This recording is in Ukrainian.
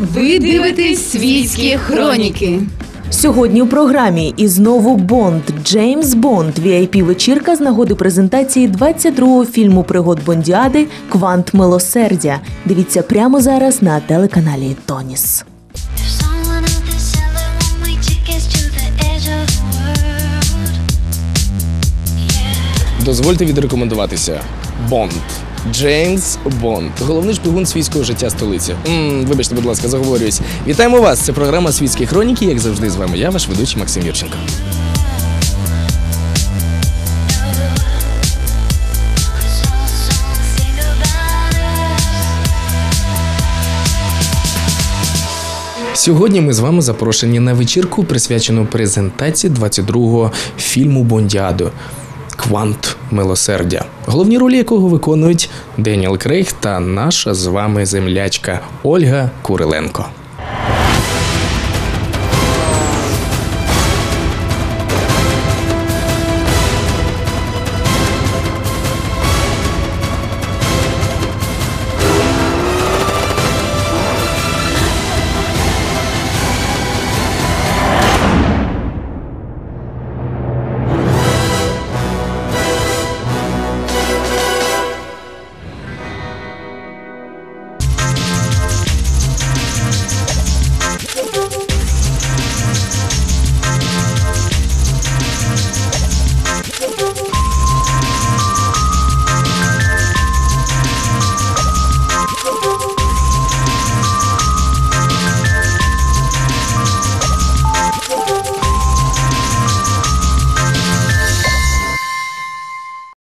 Ви дивитесь світські хроніки. Сьогодні у програмі і знову Бонд Джеймс Бонд vip вечірка з нагоди презентації 22-го фільму пригод Бондіади Квант милосердя. Дивіться прямо зараз на телеканалі Тоніс. Дозвольте відрекомендуватися. Бонд. Джеймс Бонд, головний шпигун свійського життя столиці. м вибачте, будь ласка, заговорююсь. Вітаємо вас! Це програма Світські хроніки. Як завжди, з вами я, ваш ведучий Максим Юрченко. Сьогодні ми з вами запрошені на вечірку, присвячену презентації 22-го фільму Бондіадо Квант милосердя, головні ролі якого виконують Деніел Крейг та наша з вами землячка Ольга Куриленко.